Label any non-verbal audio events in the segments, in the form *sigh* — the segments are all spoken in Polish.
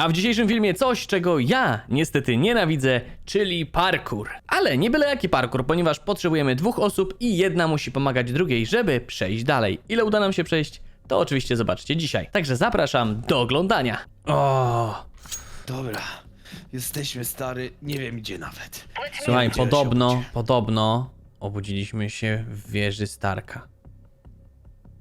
A w dzisiejszym filmie coś, czego ja niestety nienawidzę, czyli parkour. Ale nie byle jaki parkour, ponieważ potrzebujemy dwóch osób i jedna musi pomagać drugiej, żeby przejść dalej. Ile uda nam się przejść, to oczywiście zobaczcie dzisiaj. Także zapraszam do oglądania. O, Dobra, jesteśmy stary, nie wiem gdzie nawet. słuchaj, Gdzie podobno, podobno obudziliśmy się w wieży Starka.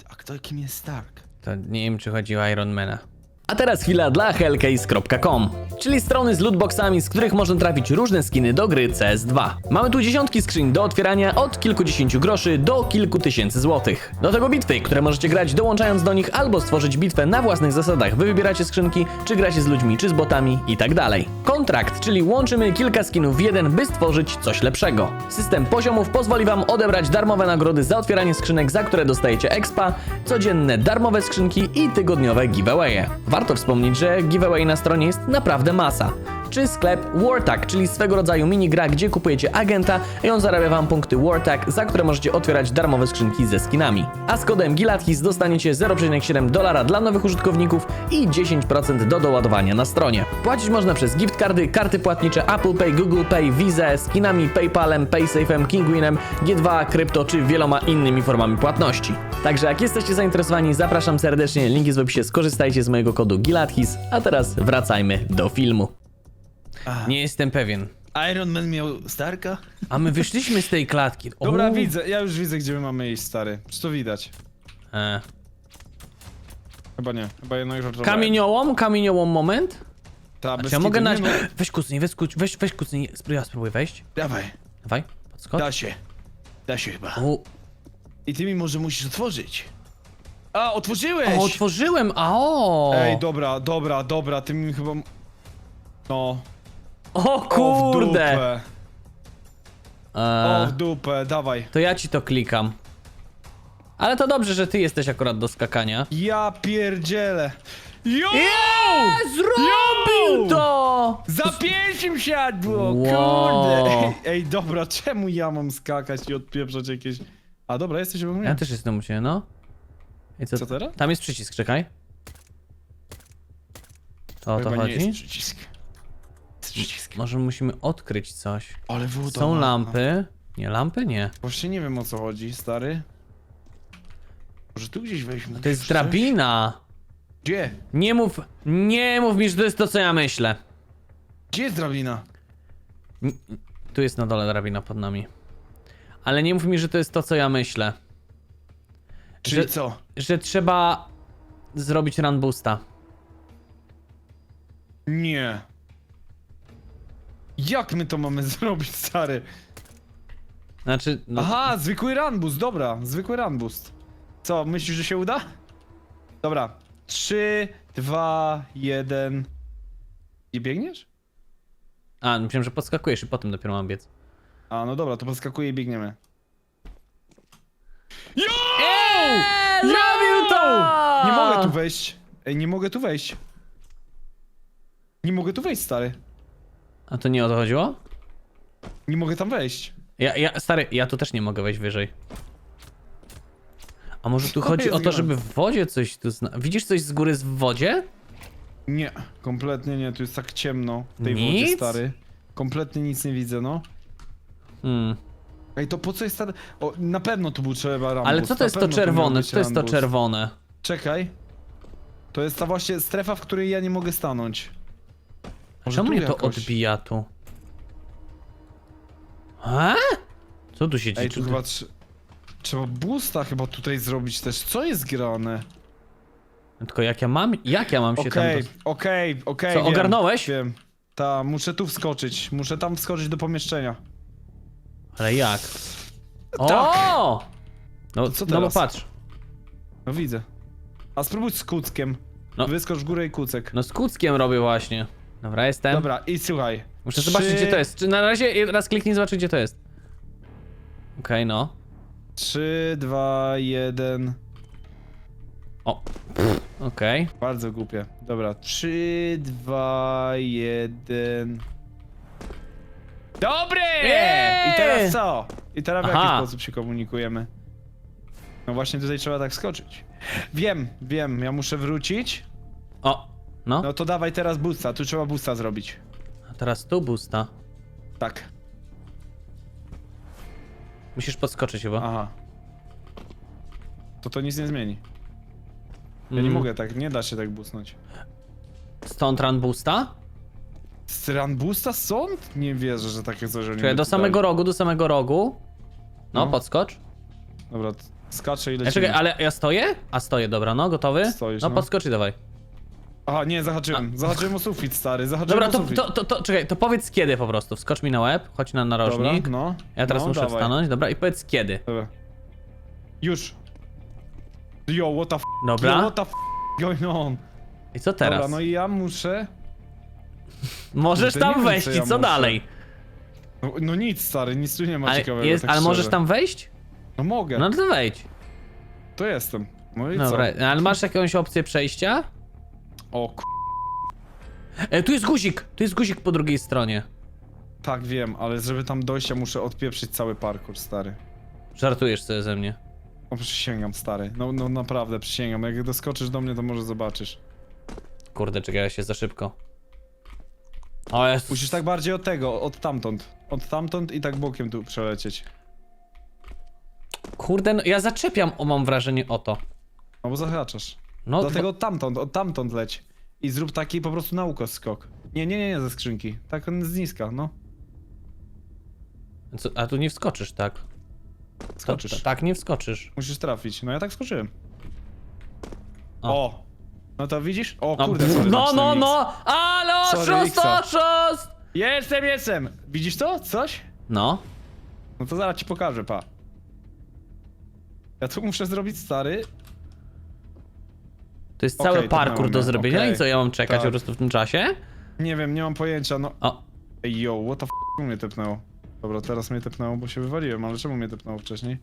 A kto kim jest Stark? To nie wiem, czy chodzi o Ironmana. A teraz chwila dla hellcase.com, czyli strony z lootboxami, z których można trafić różne skiny do gry CS2. Mamy tu dziesiątki skrzyń do otwierania od kilkudziesięciu groszy do kilku tysięcy złotych. Do tego bitwy, które możecie grać dołączając do nich albo stworzyć bitwę na własnych zasadach. Wy wybieracie skrzynki, czy gracie z ludźmi, czy z botami i tak dalej. Kontrakt, czyli łączymy kilka skinów w jeden, by stworzyć coś lepszego. System poziomów pozwoli wam odebrać darmowe nagrody za otwieranie skrzynek, za które dostajecie expa, codzienne darmowe skrzynki i tygodniowe giveawaye. Warto wspomnieć, że giveaway na stronie jest naprawdę masa. Czy sklep Wartag, czyli swego rodzaju minigra, gdzie kupujecie agenta i on zarabia wam punkty Wartag, za które możecie otwierać darmowe skrzynki ze skinami. A z kodem GILATHIS dostaniecie 0,7 dolara dla nowych użytkowników i 10% do doładowania na stronie. Płacić można przez gift cardy, karty płatnicze Apple Pay, Google Pay, Visa, skinami PayPalem, PaySafe'em, Kingwinem, G2, krypto czy wieloma innymi formami płatności. Także jak jesteście zainteresowani, zapraszam serdecznie, link jest w opisie, skorzystajcie z mojego kodu GILATHIS, a teraz wracajmy do filmu. A, Nie jestem pewien. Iron Man miał Starka? A my wyszliśmy z tej klatki. O, *laughs* Dobra, widzę, ja już widzę, gdzie my mamy iść, stary. Czy to widać? E. Chyba nie, chyba jedno już odczuwałem. Kamieniołom, kamieniołom moment. Ta, Czy bez ja mogę kitu, na... nie, no, Weź kucnij, weź, kuc... weź, weź kucnij, Spró- ja spróbuję wejść. Dawaj, Dawaj, podskocz. da się. Da się chyba. I ty mi może musisz otworzyć. A, otworzyłeś! o, otworzyłem, a o! Ej, dobra, dobra, dobra, ty mi chyba... No, O o w kurde! dupę, o E, w dupę, dawaj. to ja ci to klikam. Ale to dobrze, że ty jesteś akurat do skakania. Ja pierdzielę. Jo! Zrobił Yo! to! Za pierwszym siadło, Wow. kurde. Ej, ej, dobra, czemu ja mam skakać i odpieprzać jakieś... A dobra, jesteś obok mnie. Ja też jestem u ciebie, no. I co, Co teraz? Tam jest przycisk, czekaj. To o to Chyba nie jest chodzi? przycisk. Jest przycisk. Może musimy odkryć coś. Ale woda. Są lampy. Nie, lampy nie. Właśnie nie wiem o co chodzi, stary. Może tu gdzieś wejść To jest drabina. Gdzie? Nie mów, nie mów mi, że to jest to, co ja myślę. Gdzie jest drabina? Tu jest na dole drabina pod nami. Ale nie mów mi, że to jest to, co ja myślę. Czyli Że- co? Że trzeba zrobić run boosta. Nie. Jak my to mamy *laughs* zrobić, stary? Znaczy, no, Aha, zwykły run boost, dobra, zwykły run boost. Co, myślisz, że się uda? Dobra. 3, 2, 1. I biegniesz? A, myślałem, że podskakujesz i potem dopiero mam biec. A, no dobra, to podskakuje i biegniemy. Jo! Eee, zrobił to! Nie mogę tu wejść. Ej, nie mogę tu wejść. Nie mogę tu wejść, stary. A to nie o to chodziło? Nie mogę tam wejść. Ja, ja, stary, ja tu też nie mogę wejść wyżej. A może tu Co chodzi jest o to, żeby w wodzie coś tu zna... Widzisz coś z góry w wodzie? Nie, kompletnie nie, tu jest tak ciemno w tej Nic? wodzie, stary. Kompletnie nic nie widzę, no. Hmm. Ej, to po co jest ta... O, na pewno tu był trzeba rambus. Ale co to na jest to pewno tu miał czerwone? być Co to jest to rambus. czerwone? Czekaj. To jest ta właśnie strefa, w której ja nie mogę stanąć. Może Czemu tu mnie to jakoś? odbija tu? A? Co tu się dzieje? Ej, tu chyba trz... trzeba boosta chyba tutaj zrobić też. Co jest grane? Tylko jak ja mam, jak ja mam się Okej, tam... okej, okej, Co, wiem, ogarnąłeś? Wiem. Ta, muszę tu wskoczyć. Muszę tam wskoczyć do pomieszczenia. Ale jak? Tak. O! No, co no bo teraz? patrz. No widzę. A spróbuj z kuckiem. No. Wyskocz w górę i kucek. No z kuckiem robię właśnie. Dobra, jestem. Dobra, i słuchaj. Muszę Trzy- zobaczyć, gdzie to jest. Czy na razie raz kliknij, zobaczyć, gdzie to jest. Okej, no. 3, 2, 1. O. Okej. Bardzo głupie. Dobra, 3, 2, 1. Dobry! Eee! I teraz co? I teraz w Aha. jaki sposób się komunikujemy? No właśnie tutaj trzeba tak skoczyć. Wiem, wiem, ja muszę wrócić. O. No, No to dawaj teraz boosta, tu trzeba boosta zrobić. a teraz tu boosta. Tak. Musisz podskoczyć chyba. Aha. To to nic nie zmieni. Ja nie Mm. mogę tak, nie da się tak boostnąć. Stąd run boosta? Z run boosta stąd? Nie wierzę, że takie coś oni by do samego rogu, do samego rogu. No, No. podskocz. Dobra, t- skaczę i lecimy. czekaj, ale ja stoję? A stoję, dobra, no, gotowy? Stoisz, no, no. podskocz i dawaj. Aha, nie, zahaczyłem. Zahaczyłem o sufit, stary, zahaczyłem Dobra, o to, sufit. to, to, to, czekaj, to powiedz kiedy po prostu. Wskocz mi na łeb, chodź na Dobra, narożnik. no. Ja teraz no, muszę dawaj. wstanąć, dobra, i powiedz kiedy. Dobra. Już. Yo, what the f... Dobra. Yo, what the f... going on? I co teraz? Dobra, no i ja muszę... Możesz Kurde, nie tam wiem, wejść co i ja co muszę. dalej? No, no nic, stary, nic tu nie ma Ale, ciekawego, jest, tak ale możesz tam wejść? No mogę, No to wejdź. to jestem. No i Dobra, co? ale masz jakąś opcję przejścia? O k... E, tu jest guzik, tu jest guzik po drugiej stronie. Tak, wiem, ale żeby tam dojść, ja muszę odpieprzyć cały parkour, stary. Żartujesz sobie ze mnie. No przysięgam, stary. No, no naprawdę, przysięgam. Jak doskoczysz do mnie, to może zobaczysz. Kurde, czekaj, się za szybko. O, jest. Musisz tak bardziej od tego, od tamtąd. Od tamtąd i tak bokiem tu przelecieć. Kurde, no, ja zaczepiam, o mam wrażenie o to. No bo zahaczasz. No, Dlatego tamtąd, od tamtąd leć. I zrób taki po prostu na ukos skok. Nie, nie, nie, nie ze skrzynki. Tak z niska, no. co, a tu nie wskoczysz, tak? Skoczysz. tak, nie wskoczysz. Musisz trafić. No ja tak skoczyłem. O. O! No to widzisz? O No, kurde, sorry, no, znaczy no, mix. no! Ale Sorry, oszust, oszust! Jestem, jestem! Widzisz to? Coś? No, No to zaraz ci pokażę, pa. Ja tu muszę zrobić stary. To jest Okej, cały to parkour mamy, do zrobienia okej. i co, ja mam czekać Tak. po prostu w tym czasie? Nie wiem, nie mam pojęcia, no. O, Ej, yo, what the f mnie tepnęło. Dobra, teraz mnie tepnęło, bo się wywaliłem, ale czemu mnie tepnęło wcześniej?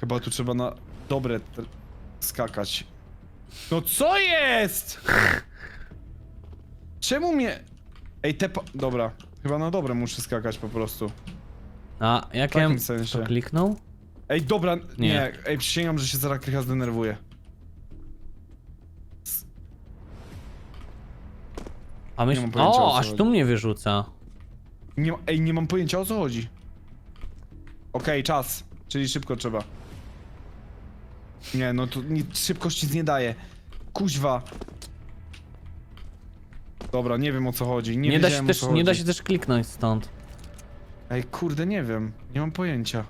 Chyba tu trzeba na dobre te- skakać. No co jest? *laughs* Czemu mnie... Ej, tepa... Dobra, chyba na dobre muszę skakać po prostu. a jak ja takim bym sensie. to kliknął? Ej, dobra, nie. Nie. Ej, przysięgam, że się zaraz krycha zdenerwuje. A myśl... mam pojęcia, o O, co aż chodzi. tu mnie wyrzuca. Nie, ma- ej, nie mam pojęcia o co chodzi. Okej, czas. Czyli szybko trzeba. Nie, no to nic szybkości nie daje. Kuźwa. Dobra, nie wiem o co chodzi. Nie, Nie, da się wiedziałem, o też, co nie da chodzi. się też kliknąć stąd. Ej, kurde, nie wiem. Nie mam pojęcia.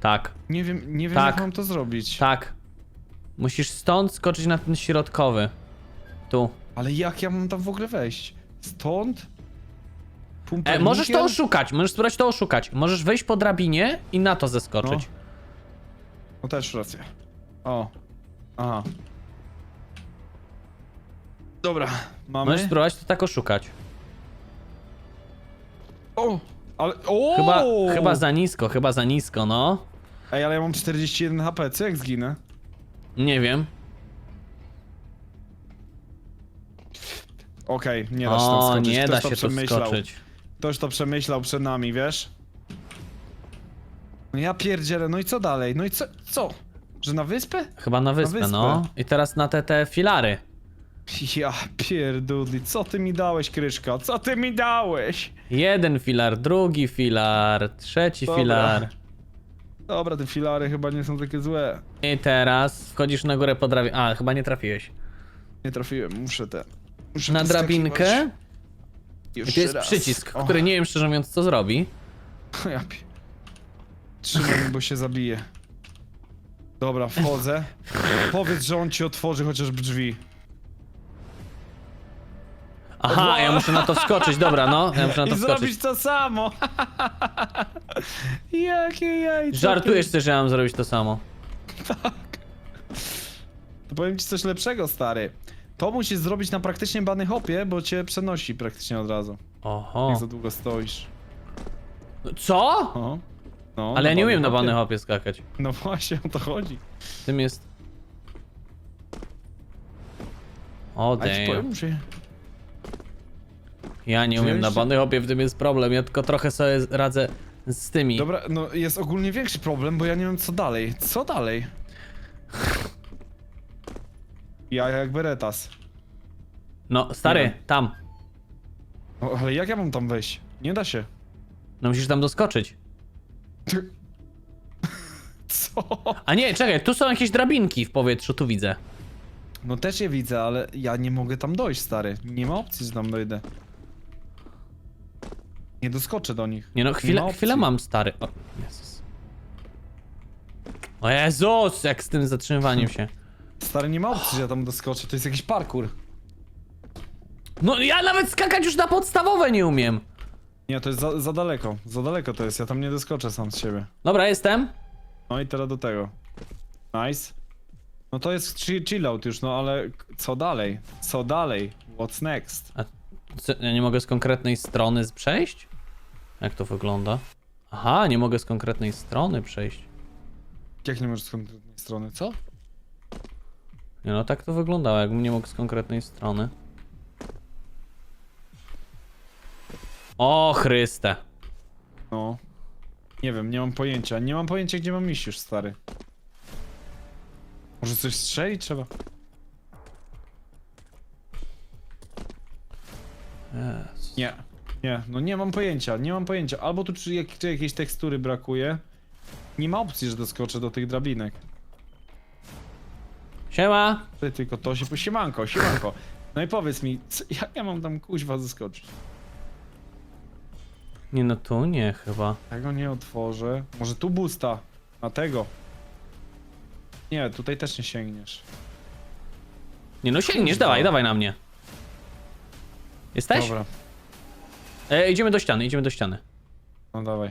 Tak, Nie wiem, nie wiem Tak. jak mam to zrobić. tak. Musisz stąd skoczyć na ten środkowy. Tu. Ale jak ja mam tam w ogóle wejść? Stąd? E, możesz to oszukać, możesz spróbować to oszukać. Możesz wejść po drabinie i na to zeskoczyć. No też rację. O. Aha. Dobra, mamy. Możesz spróbować to tak oszukać. O! Ale. O! Chyba, chyba za nisko, chyba za nisko, no. Ej, ale ja mam 41 HP, co jak zginę? Nie wiem. Okej, nie da się tam O, skoczyć. nie Ktoś da to się tu przemyślał. skoczyć. Ktoś to przemyślał przed nami, wiesz? No ja pierdzielę, no i co dalej? No i co? Co? Że na wyspę? Chyba na wyspę, wyspę. no. I teraz na te, te filary. Ja pierdudli, co ty mi dałeś, Kryszka? Co ty mi dałeś? Jeden filar, drugi filar, trzeci Dobra. filar. Dobra, te filary chyba nie są takie złe. I teraz wchodzisz na górę po drabinie. A, chyba nie trafiłeś. Nie trafiłem, muszę te... Muszę Na drabinkę. I Jeszcze to jest raz. przycisk, O, który nie wiem szczerze mówiąc co zrobi. *laughs* Ja pi... Trzymaj, bo się zabije. Dobra, wchodzę. Powiedz, że on ci otworzy chociaż drzwi. Aha, ja muszę na to wskoczyć, dobra, no. Ja muszę na to I wskoczyć. zrobić to samo. *laughs* Jakie jajce. Żartujesz też, że ja mam zrobić to samo. To powiem ci coś lepszego, stary. To musisz zrobić na praktycznie bany hopie, bo cię przenosi praktycznie od razu. Oho. Jak za długo stoisz. Co? O. No, Ale ja nie umiem na bany hopie skakać. No właśnie, o to chodzi. Tym jest... O A ja ci damn. powiem, że... Ja nie umiem na Wziąłeś- bany hopie, w tym jest problem. Ja tylko trochę sobie radzę z tymi. Dobra, no jest ogólnie większy problem, bo ja nie wiem co dalej. Co dalej? Ja jak Beretas. No, stary, Nie. tam. No, ale jak ja mam tam wejść? Nie da się. No musisz tam doskoczyć. *laughs* Co? A nie, czekaj, tu są jakieś drabinki w powietrzu, tu widzę. No też je widzę, ale ja nie mogę tam dojść, stary. Nie ma opcji, że tam dojdę. Nie doskoczę do nich. Nie no, ma chwilę, opcji. chwilę mam, stary. O, Jezus. O Jezus, jak z tym zatrzymywaniem się. Stary, nie ma opcji, że ja tam doskoczę. To jest jakiś parkour. No ja nawet skakać już na podstawowe nie umiem. Nie, to jest za, za daleko. Za daleko to jest. Ja tam nie doskoczę sam z siebie. Dobra, jestem. No i teraz do tego. Nice. No to jest chi- chill out już, no ale co dalej? Co dalej? What's next? Co, ja nie mogę z konkretnej strony z- przejść? Jak to wygląda? Aha, nie mogę z konkretnej strony przejść. Jak nie możesz z konkretnej strony? Co? Nie no, tak to wyglądało, jakbym nie mógł z konkretnej strony. O Chryste. No. Nie wiem, nie mam pojęcia. Nie mam pojęcia, gdzie mam iść już, stary. Może coś strzelić trzeba? Jezus. Nie. Nie, no nie mam pojęcia, nie mam pojęcia. Albo tu czy, jak, czy jakiejś tekstury brakuje. Nie ma opcji, że doskoczę do tych drabinek. Siema. Ty tylko to się... Siemanko, siemanko. No i powiedz mi, jak ja mam tam kuźwa zaskoczyć? Nie no, tu nie chyba. Tego nie otworzę. Może tu busta. Na tego. Nie, tutaj też nie sięgniesz. Nie no, sięgniesz, dawaj, dawaj na mnie. Jesteś? Dobra, E, idziemy do ściany, idziemy do ściany. no dawaj.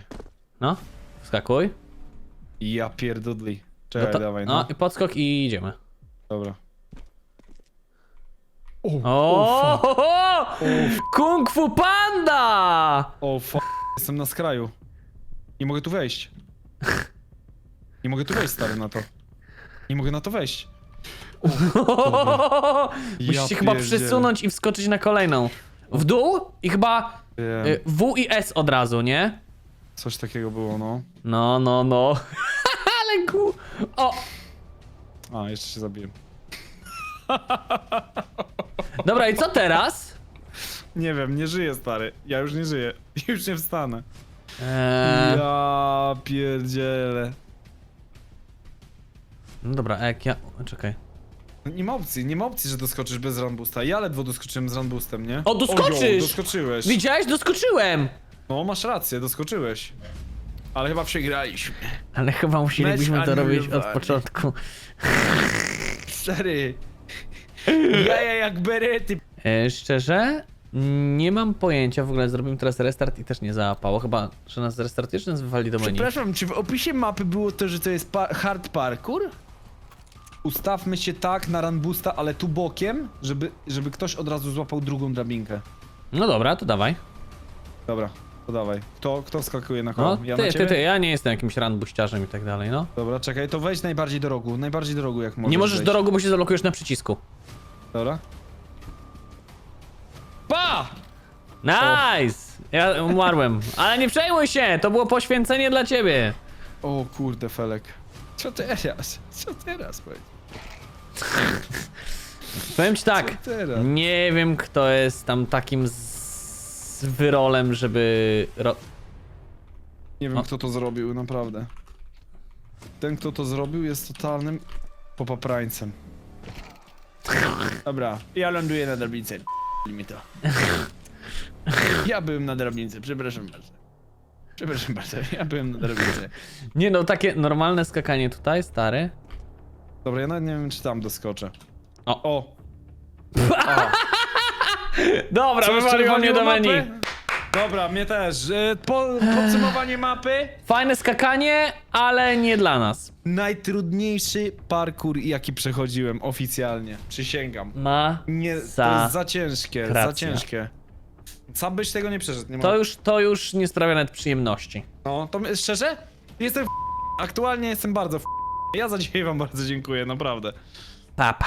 No, wskakuj. Ja pierdudli. No, Czekaj, dawaj, no no. i podskok i idziemy. Dobra. O, ho, ho! Kung Fu Panda! O, f... Jestem na skraju. Nie mogę tu wejść. Nie mogę tu wejść, stary, na to. Nie mogę na to wejść. Musisz się chyba pierdzielę. przesunąć i wskoczyć na kolejną. W dół i chyba Wiem. y, W i S od razu, nie? Coś takiego było, no. No, no, no. *laughs* Ale ku... O! A, jeszcze się zabiłem. *laughs* Dobra, i co teraz? Nie wiem, nie żyję, stary. Ja już nie żyję. *laughs* Już nie wstanę. Eee, Ja pierdzielę. no dobra, a jak ja... Czekaj. Nie ma opcji, nie ma opcji, że doskoczysz bez runboosta. Ja ledwo doskoczyłem z runboostem, nie? O, doskoczysz! jo, doskoczyłeś. Widziałeś? Doskoczyłem! No, masz rację, doskoczyłeś. Ale chyba przegraliśmy. Ale chyba musielibyśmy Mecz to robić od anulowany. początku. Stary. Jaja jak berety. E, szczerze, nie mam pojęcia, w ogóle zrobimy teraz restart i też nie załapało. Chyba, że nas zrestartujesz, nas wywali do menu. Przepraszam, czy w opisie mapy było to, że to jest pa hard parkour? Ustawmy się tak na runboosta, ale tu bokiem, żeby, żeby ktoś od razu złapał drugą drabinkę. No dobra, to dawaj. Dobra, to dawaj. Kto, kto skakuje na koło? No, ja na ty, ty, ciebie? ty, ja nie jestem jakimś ranbuściarzem i tak dalej, no. Dobra, czekaj, to wejdź najbardziej do rogu, najbardziej do rogu jak możesz Nie możesz wejść. do rogu, bo się zablokujesz na przycisku. Dobra. Pa! Nice! Ja umarłem. Ale nie przejmuj się, to było poświęcenie dla ciebie. O kurde, Felek. Co teraz? Co teraz, powiedz? Powiem ci tak, Co teraz? nie wiem kto jest tam takim z wyrolem, żeby... Ro... Nie wiem, O. kto to zrobił, naprawdę. Ten, kto to zrobił, jest totalnym popaprańcem. Dobra, ja ląduję na drabince. mi to. *laughs* Ja byłem na drabince, przepraszam bardzo. Przepraszam bardzo, ja byłem na drabince. Nie no, takie normalne skakanie tutaj, stary. Dobra, ja nawet nie wiem, czy tam doskoczę. O. O! *laughs* *laughs* Dobra, Coś wywaliło mnie do czerwoniło menu. Dobra, mnie też. E, Po, podsumowanie mapy. Fajne skakanie, ale nie dla nas. Najtrudniejszy parkour, jaki przechodziłem oficjalnie. Przysięgam. Ma Nie, to Sa- jest za ciężkie, za kracja. ciężkie. Sam byś tego nie przeszedł, nie To mogę. już, to już nie sprawia nawet przyjemności. No, to my- szczerze? Jestem w... Aktualnie jestem bardzo w... Ja za dzisiaj wam bardzo dziękuję, naprawdę. Papa.